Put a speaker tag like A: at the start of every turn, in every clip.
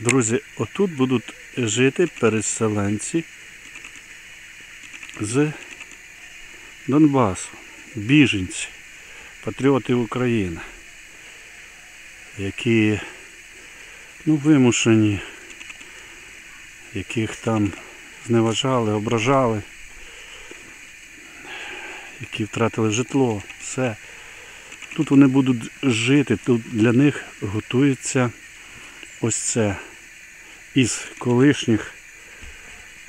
A: Друзі, отут будуть жити переселенці з Донбасу, біженці, патріоти України, які ну, вимушені, яких там зневажали, ображали, які втратили житло, все. Тут вони будуть жити, тут для них готується ось це із колишніх,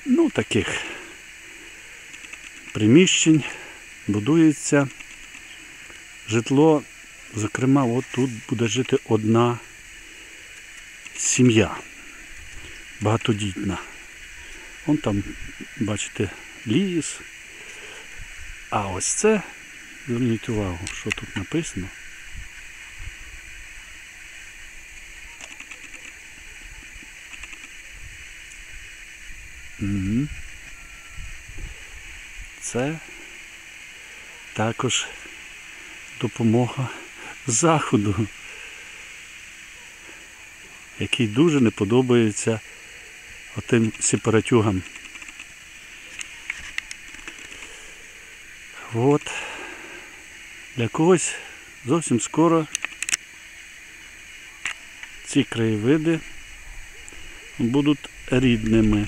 A: ну таких приміщень будується житло. Зокрема, от тут буде жити одна сім'я багатодітна. Вон там, бачите, ліс. А ось це, зверніть увагу, що тут написано. Угу. Це також допомога заходу, який дуже не подобається отим сепаратюгам. От. Для когось зовсім скоро ці краєвиди будуть рідними.